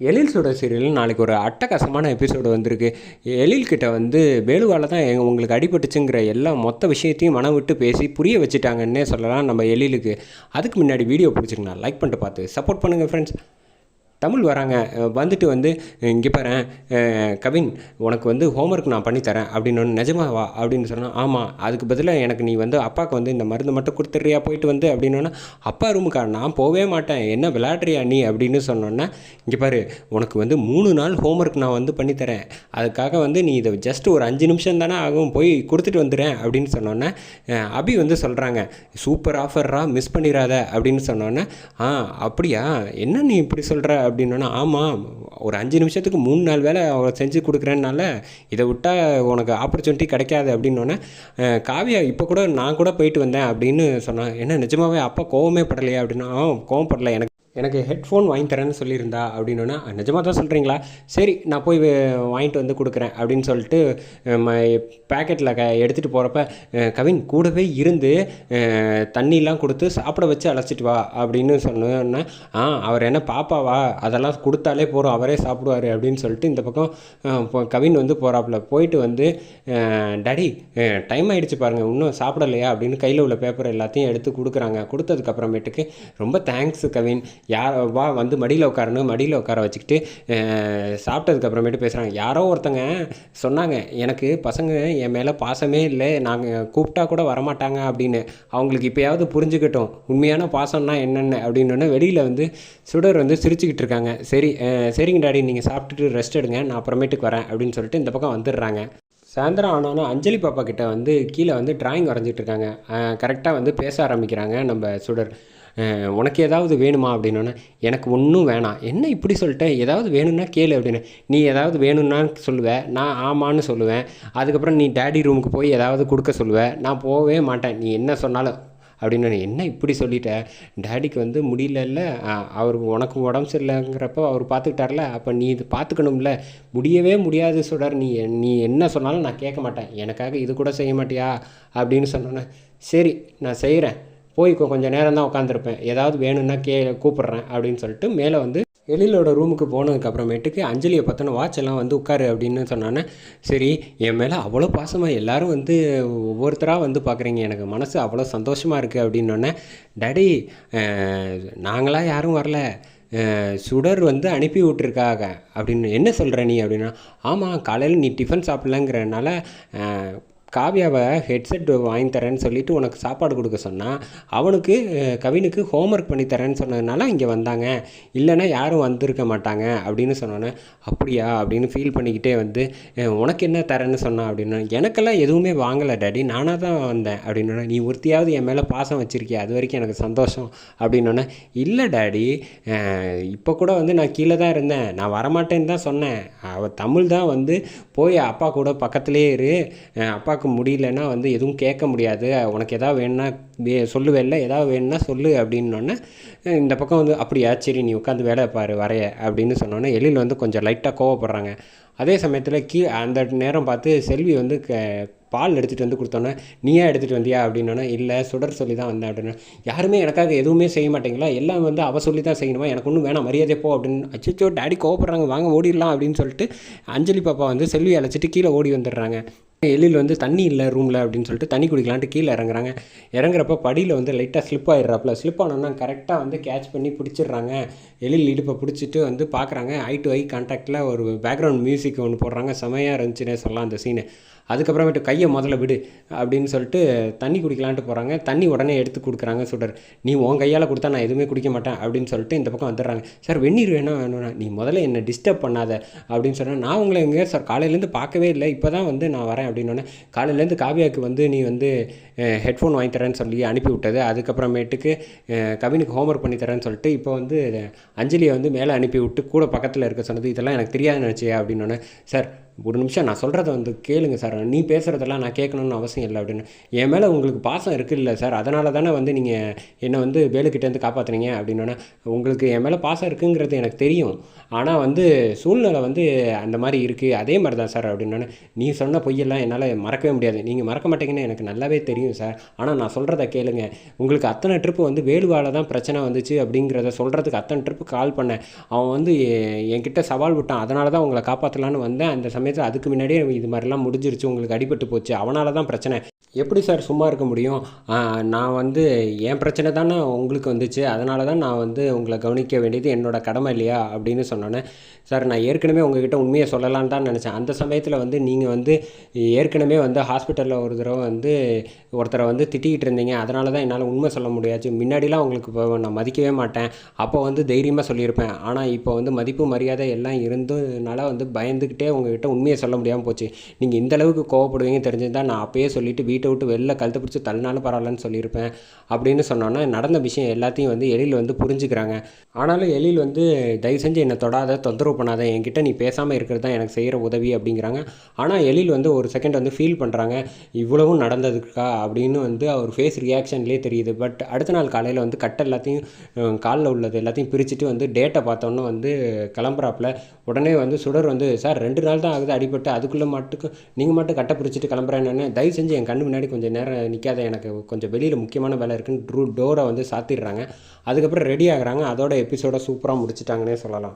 எழில் சுட சீரியல் நாளைக்கு ஒரு அட்டகாசமான எபிசோடு வந்திருக்கு. எழில்கிட்ட வந்து வேலுவால் தான் எங்கள் உங்களுக்கு அடிபட்டுச்சுங்கிற எல்லா மொத்த விஷயத்தையும் மனம் விட்டு பேசி புரிய வச்சுட்டாங்கன்னே சொல்லலாம் நம்ம எழிலுக்கு. அதுக்கு முன்னாடி வீடியோ பிடிச்சிங்கன்னா லைக் பண்ணிட்டு பார்த்து சப்போர்ட் பண்ணுங்கள் ஃப்ரெண்ட்ஸ் தமிழ் வராங்க. வந்துட்டு வந்து இங்கே பாரு கவின் உனக்கு வந்து ஹோம்ஒர்க் நான் பண்ணித்தரேன் அப்படின்னு ஒன்று நிஜமாவா அப்படின்னு சொன்னால் ஆமாம் அதுக்கு பதிலாக எனக்கு நீ வந்து அப்பாவுக்கு வந்து இந்த மருந்து மட்டும் கொடுத்துட்றியா போயிட்டு வந்து? அப்படின்னா அப்பா ரூமுக்கா? நான் போகவே மாட்டேன். என்ன விளையாடுறியா நீ? அப்படின்னு சொன்னோன்னே இங்கே பாரு உனக்கு வந்து மூணு நாள் ஹோம்ஒர்க் நான் வந்து பண்ணித்தரேன் அதுக்காக வந்து நீ இதை ஜஸ்ட் ஒரு அஞ்சு நிமிஷம் தானே ஆகும் போய் கொடுத்துட்டு வந்துடுறேன். அப்படின்னு சொன்னோன்னே அபி வந்து சொல்கிறாங்க சூப்பர் ஆஃபர்ரா மிஸ் பண்ணிடாத. அப்படின்னு சொன்னோன்னே ஆ அப்படியா? என்ன நீ இப்படி சொல்கிற அப்படின்னா ஆமாம் ஒரு அஞ்சு நிமிஷத்துக்கு மூணு நாள் வேலை அவரை செஞ்சு கொடுக்குறேன்னால இதை விட்டால் உனக்கு ஆப்பர்ச்சுனிட்டி கிடைக்காது. அப்படின்னோடனே காவியா இப்போ கூட நான் கூட போயிட்டு வந்தேன் அப்படின்னு சொன்னான் என்ன நிஜமாவே அப்பா கோவமே படலையா? அப்படின்னா ஆ கோவப்படலை எனக்கு எனக்கு ஹெட்ஃபோன் வாங்கி தரேன்னு சொல்லியிருந்தா அப்படின்னா நிஜமாக தான் சொல்கிறீங்களா சரி நான் போய் வாங்கிட்டு வந்து கொடுக்குறேன் அப்படின்னு சொல்லிட்டு பேக்கெட்டில் க எடுத்துகிட்டு போகிறப்ப கவின் கூடவே இருந்து தண்ணியெலாம் தண்ணிலாம் கொடுத்து சாப்பிட வச்சு அழைச்சிட்டு வா அப்படின்னு சொன்னோன்னே ஆ அவர் என்ன பாப்பாவா? அதெல்லாம் கொடுத்தாலே போகிறோம் அவரே சாப்பிடுவார் அப்படின்னு சொல்லிட்டு இந்த பக்கம் கவின் வந்து போகிறாப்புல போயிட்டு வந்து டேடி டைம் ஆயிடுச்சு பாருங்கள் இன்னும் சாப்பிடலையா? அப்படின்னு கையில் உள்ள பேப்பர் எல்லாத்தையும் எடுத்து கொடுக்குறாங்க. கொடுத்ததுக்கப்புறமேட்டுக்கு ரொம்ப தேங்க்ஸ் கவின் யார் வா வந்து மடியில் உட்காரணும் மடியில் உட்கார வச்சுக்கிட்டு சாப்பிட்டதுக்கப்புறமேட்டு பேசுகிறாங்க யாரோ ஒருத்தங்க சொன்னாங்க எனக்கு பசங்க என் மேலே பாசமே இல்லை நாங்கள் கூப்பிட்டா கூட வரமாட்டாங்க அப்படின்னு. அவங்களுக்கு இப்போயாவது புரிஞ்சுக்கிட்டோம். உண்மையான பாசம்னா என்னென்ன அப்படின்னு வெளியில் வந்து சுடர் வந்து சிரிச்சுக்கிட்டு இருக்காங்க. சரி சரிங்க டாடி நீங்கள் சாப்பிட்டுட்டு ரெஸ்ட் எடுங்க நான் அப்புறமேட்டுக்கு வரேன் அப்படின்னு சொல்லிட்டு இந்த பக்கம் வந்துடுறாங்க. சாயந்தரம் ஆனோன்னா அஞ்சலி பாப்பா கிட்ட வந்து கீழே வந்து டிராயிங் வரைஞ்சிட்டு இருக்காங்க. கரெக்டாக வந்து பேச ஆரம்பிக்கிறாங்க நம்ம சுடர். உனக்கு ஏதாவது வேணுமா அப்படின்னோன்னே எனக்கு ஒன்றும் வேணாம். என்ன இப்படி சொல்லிட்டேன்? ஏதாவது வேணும்னா கேளு அப்படின்னு. நீ ஏதாவது வேணும்னா சொல்லுவேன் நான் ஆமான்னு சொல்லுவேன். அதுக்கப்புறம் நீ டேடி ரூமுக்கு போய் ஏதாவது கொடுக்க சொல்லுவேன் நான் போகவே மாட்டேன். நீ என்ன சொன்னாலும் அப்படின்னு என்ன இப்படி சொல்லிட்ட? டேடிக்கு வந்து முடியலல்ல. அவர் உனக்கு உடம்பு சரியில்லைங்கிறப்போ அவர் பார்த்துக்கிட்டார்ல அப்போ நீ இது பார்த்துக்கணும்ல முடியவே முடியாது சுடர் நீ நீ என்ன சொன்னாலும் நான் கேட்க மாட்டேன். எனக்காக இது கூட செய்ய மாட்டியா? அப்படின்னு சொன்னோன்னே சரி நான் செய்கிறேன் போய் கொஞ்சம் நேரம் தான் உட்காந்துருப்பேன் ஏதாவது வேணும்னா கே கூப்பிட்றேன் அப்படின்னு சொல்லிட்டு மேலே வந்து எழிலோட ரூமுக்கு போனதுக்கப்புறமேட்டுக்கு அஞ்சலியை பற்றின வாட்ச் எல்லாம் வந்து உட்காரு அப்படின்னு சொன்னானே. சரி என் மேலே அவ்வளோ பாசமாக எல்லாரும் வந்து ஒவ்வொருத்தராக வந்து பார்க்குறீங்க எனக்கு மனசு அவ்வளோ சந்தோஷமாக இருக்குது அப்படின்னோடனே டேடி நாங்களாம் யாரும் வரல. சுடர் வந்து அனுப்பி விட்டுருக்காங்க அப்படின்னு என்ன சொல்கிற நீ? அப்படின்னா ஆமாம் காலையில் நீ டிஃபன் சாப்பிட்லங்கிறனால காவியாவை ஹெட்செட் வாங்கி தரேன்னு சொல்லிட்டு உனக்கு சாப்பாடு கொடுக்க சொன்னான் அவனுக்கு கவினுக்கு ஹோம்ஒர்க் பண்ணி தரேன்னு சொன்னதுனால இங்கே வந்தாங்க. இல்லைன்னா யாரும் வந்திருக்க மாட்டாங்க அப்படின்னு சொன்னோன்னே அப்படியா? அப்படின்னு ஃபீல் பண்ணிக்கிட்டே வந்து உனக்கு என்ன தரேன்னு சொன்னான் அப்படின்னு. எனக்கெல்லாம் எதுவுமே வாங்கலை டாடி நானாக தான் வந்தேன். அப்படின்னா நீ ஒருத்தியாவது என் மேலே பாசம் வச்சுருக்கியா? அது வரைக்கும் எனக்கு சந்தோஷம். அப்படின்னோடனே இல்லை டாடி இப்போ கூட வந்து நான் கீழே தான் இருந்தேன். நான் வரமாட்டேன்னு தான் சொன்னேன். அவள் தமிழ் தான் வந்து போய் அப்பா கூட பக்கத்துலேயே இரு. அப்பாவுக்கு முடியலன்னா வந்து எதுவும் கேட்க முடியாது. உனக்கு எதாவது வேணும்னா வே சொல்லுவேல்ல ஏதாவது வேணும்னா சொல்லு அப்படின்னோடனே இந்த பக்கம் வந்து அப்படியா? சரி நீ உட்காந்து வேலை பாரு வரைய அப்படின்னு சொன்னோன்னே எழில் வந்து கொஞ்சம் லைட்டாக கோவப்படுறாங்க. அதே சமயத்தில் கீ அந்த நேரம் பார்த்து செல்வி வந்து க பால் எடுத்துகிட்டு வந்து கொடுத்தோன்னே நீயே எடுத்துகிட்டு வந்தியா? அப்படின்னோன்னே இல்லை சுடர் சொல்லி தான் வந்தேன் அப்படின்னா யாருமே எனக்காக எதுவுமே செய்ய மாட்டேங்களா? எல்லாம் வந்து அவள் சொல்லி தான் செய்யணுமா? எனக்கு ஒன்றும் வேணாம் மரியாதை போ அப்படின்னு அச்சோ டேடி கோவப்படுறாங்க வாங்க ஓடிடலாம் அப்படின்னு சொல்லிட்டு அஞ்சலி பாப்பா வந்து செல்வி அழைச்சிட்டு கீழே ஓடி வந்துடுறாங்க. எழில் வந்து தண்ணி இல்லை ரூமில் அப்படின்னு சொல்லிட்டு தண்ணி குடிக்கலான்ட்டு கீழே இறங்குறாங்க. இறங்குறப்ப படியில் வந்து லைட்டாக ஸ்லிப் ஆயிடுறாப்புல. ஸ்லிப் ஆனோன்னா கரெக்டாக வந்து கேட்ச் பண்ணி பிடிச்சிடுறாங்க. எழில் இடுப்பை பிடிச்சிட்டு வந்து பார்க்குறாங்க ஐ டு ஐ கான்டாக்டில் ஒரு பேக்ரவுண்ட் மியூசிக் ஒன்று போடுறாங்க. செமையாக இருந்துச்சுன்னே சொல்லலாம் அந்த சீனு அதுக்கப்புறமேட்டு கையை முதல்ல விடு அப்படின்னு சொல்லிட்டு தண்ணி குடிக்கலான்ட்டு போகிறாங்க தண்ணி உடனே எடுத்து கொடுக்குறாங்க சுடர் நீ உன் கையால் கொடுத்தா நான் எதுவுமே குடிக்க மாட்டேன் அப்படின்னு சொல்லிட்டு இந்த பக்கம் வந்துடுறாங்க. சார் வெந்நீர் வேணும் வேணும்னா நீ முதல்ல என்னை டிஸ்டர்ப் பண்ணாத அப்படின்னு சொன்னேன் நான் உங்களை எங்கே சார் காலையிலேருந்து பார்க்கவே இல்லை. இப்போ தான் வந்து நான் வரேன் அப்படின்னோடனே காலையிலேருந்து காவியாவுக்கு வந்து நீ வந்து ஹெட்ஃபோன் வாங்கி தரேன்னு சொல்லி அனுப்பி விட்டது. அதுக்கப்புறமேட்டுக்கு கவினுக்கு ஹோம்ஒர்க் பண்ணி தரேன்னு சொல்லிட்டு இப்போ வந்து அஞ்சலியை வந்து மேலே அனுப்பி விட்டு கூட பக்கத்தில் இருக்க சொன்னது இதெல்லாம் எனக்கு தெரியாது நினச்சியா? அப்படின்னோடனே சார் ஒரு நிமிஷம் நான் சொல்கிறத வந்து கேளுங்க சார். நீ பேசுகிறதெல்லாம் நான் கேட்கணும்னு அவசியம் இல்லை அப்படின்னு. என் மேலே உங்களுக்கு பாசம் இருக்குது இல்லை சார். அதனால தானே வந்து நீங்கள் என்னை வந்து வேலுக்கிட்டேருந்து காப்பாற்றுனீங்க அப்படின்னோடனே உங்களுக்கு என் மேலே பாசம் இருக்குங்கிறது எனக்கு தெரியும். ஆனால் வந்து சூழ்நிலை வந்து அந்த மாதிரி இருக்குது அதே மாதிரி தான் சார் அப்படின்னோடனே நீ சொன்ன பொய்யெல்லாம் என்னால் மறக்கவே முடியாது. நீங்கள் மறக்க மாட்டீங்கன்னு எனக்கு நல்லாவே தெரியும் சார். ஆனால் நான் சொல்கிறத கேளுங்க. உங்களுக்கு அத்தனை ட்ரிப்பு வந்து வேலுவால் தான் பிரச்சனை வந்துச்சு அப்படிங்கிறத சொல்கிறதுக்கு அத்தனை ட்ரிப்பு கால் பண்ணேன். அவன் வந்து என்கிட்ட சவால் விட்டான். அதனால தான் உங்களை காப்பாற்றலான்னு வந்தேன். அந்த சமயத்தில் அதுக்கு முன்னாடியே இது மாதிரிலாம் முடிஞ்சிருச்சு. உங்களுக்கு அடிபட்டு போச்சு. அவனால தான் பிரச்சனை. எப்படி சார் சும்மா இருக்க முடியும்? நான் வந்து என் பிரச்சனை தானே உங்களுக்கு வந்துச்சு. அதனால தான் நான் வந்து உங்களை கவனிக்க வேண்டியது என்னோட கடமை இல்லையா? அப்படின்னு சொன்னோன்னே சார் நான் ஏற்கனவே உங்ககிட்ட உண்மையை சொல்லலான்னு தான் நினச்சேன். அந்த சமயத்தில் வந்து நீங்கள் வந்து ஏற்கனவே வந்து ஹாஸ்பிட்டலில் ஒரு தடவை வந்து ஒருத்தரை வந்து திட்டிக்கிட்டு இருந்தீங்க. அதனால தான் என்னால் உண்மை சொல்ல முடியாச்சு. முன்னாடிலாம் உங்களுக்கு இப்போ நான் மதிக்கவே மாட்டேன். அப்போ வந்து தைரியமாக சொல்லியிருப்பேன். ஆனால் இப்போ வந்து மதிப்பு மரியாதை எல்லாம் இருந்ததுனால வந்து பயந்துக்கிட்டே உங்ககிட்ட உண்மையை சொல்ல முடியாமல் போச்சு. நீங்கள் இந்தளவுக்கு கோவப்படுவீங்க கோவப்படுவீங்க தான் நான் அப்போயே சொல்லிவிட்டு வீட்டை விட்டு வெளில கழுத்து பிடிச்சி தள்ளினாலும் பரவாயில்லன்னு சொல்லியிருப்பேன் அப்படின்னு சொன்னோன்னா நடந்த விஷயம் எல்லாத்தையும் வந்து எழில் வந்து புரிஞ்சுக்கிறாங்க. ஆனாலும் எழில் வந்து தயவு செஞ்சு என்னை தொடாத தொந்தரவு பண்ணாத என்கிட்ட நீ பேசாமல் இருக்கிறது தான் எனக்கு செய்கிற உதவி அப்படிங்கிறாங்க. ஆனால் எழில் வந்து ஒரு செகண்ட் வந்து ஃபீல் பண்ணுறாங்க இவ்வளவும் நடந்ததுக்கா? அப்படின்னு வந்து அவர் ஃபேஸ் ரியாக்ஷன்லேயே தெரியுது. பட் அடுத்த நாள் காலையில் வந்து கட்டை எல்லாத்தையும் காலில் உள்ளது எல்லாத்தையும் பிரிச்சுட்டு வந்து டேட்டை பார்த்தோன்னே வந்து கிளம்புறாப்புல. உடனே வந்து சுடர் வந்து சார் ரெண்டு நாள் தான் ஆகுது அடிபட்டு அதுக்குள்ளே மட்டுக்கு நீங்கள் மட்டும் கட்டை பிரிச்சுட்டு கிளம்புறேன்னு தயவு செஞ்சு என் கண்ணு முன்னாடி கொஞ்சம் நேரம் நிற்காத எனக்கு கொஞ்சம் வெளியில் முக்கியமான வேலை இருக்குன்னு ட்ரூ டோரை வந்து சாத்திடுறாங்க. அதுக்கப்புறம் ரெடி ஆகுறாங்க. அதோட எபிசோட சூப்பராக முடிச்சிட்டாங்கன்னே சொல்லலாம்.